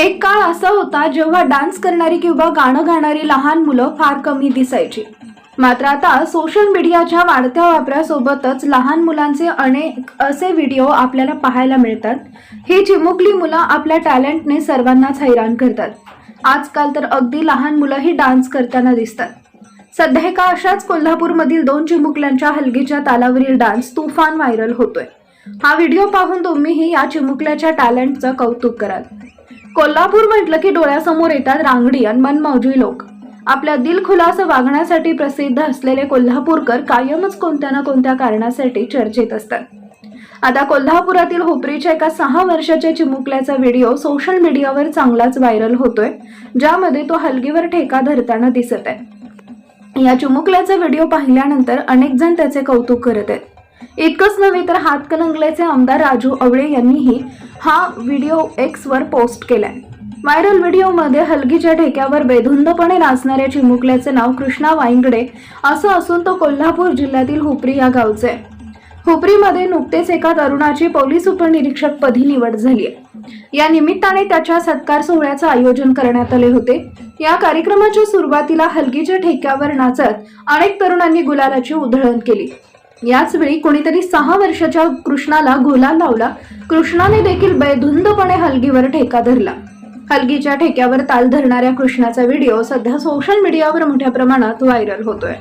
एक काळ असा होता जेव्हा डान्स करणारी किंवा गाणं गाणारी लहान मुलं फार कमी दिसायची. मात्र आता सोशल मीडियाच्या वाढत्या वापरासोबतच लहान मुलांचे अनेक असे व्हिडिओ आपल्याला पाहायला मिळतात. ही चिमुकली मुलं आपल्या टॅलेंटने सर्वांनाच हैराण करतात. आजकाल तर अगदी लहान मुलंही डान्स करताना दिसतात. सध्या एका अशाच कोल्हापूरमधील दोन चिमुकल्यांच्या हलगीच्या तालावरील डान्स तुफान व्हायरल होतोय. हा व्हिडिओ पाहून तुम्हीही या चिमुकल्याच्या टॅलेंटचं कौतुक कराल. कोल्हापूर म्हटलं की डोळ्यासमोर येतात रांगडी आणि मनमौजी लोक. आपल्या दिलखुलास वागण्यासाठी प्रसिद्ध असलेले कोल्हापूरकर कायमच कोणत्या ना कोणत्या कारणासाठी चर्चेत असतात. आता कोल्हापुरातील होपरीच्या एका सहा वर्षाच्या चिमुकल्याचा व्हिडिओ सोशल मीडियावर चांगलाच व्हायरल होतोय ज्यामध्ये तो हलगीवर ठेका धरताना दिसत आहे. या चिमुकल्याचा व्हिडिओ पाहिल्यानंतर अनेक जण त्याचे कौतुक करत आहेत. इतकंच नव्हे तर हातकणंगलेचे आमदार राजू आवळे यांनीही हा व्हिडिओ एक्सवर पोस्ट केलाय. व्हायरल व्हिडिओमध्ये हलगीच्या ठेक्यावर बेधुंदपणे नाचणाऱ्या चिमुकल्याचे नाव कृष्णा वाईंगडे असं असून तो कोल्हापूर जिल्ह्यातील हुपरी या गावचे आहे. हुपरीमध्ये नुकतेच एका तरुणाची पोलीस उपनिरीक्षक पदी निवड झाली आहे. या निमित्ताने त्याच्या सत्कार सोहळ्याचं आयोजन करण्यात आले होते. या कार्यक्रमाच्या सुरुवातीला हलगीच्या ठेक्यावर नाचत अनेक तरुणांनी गुलालाची उधळण केली. याच वेळी कोणीतरी सहा वर्षाच्या कृष्णाला घोला लावला. कृष्णाने देखील बेधुंदपणे हलगीवर ठेका धरला. हलगीच्या ठेक्यावर ताल धरणाऱ्या कृष्णाचा व्हिडिओ सध्या सोशल मीडियावर मोठ्या प्रमाणात व्हायरल होतोय.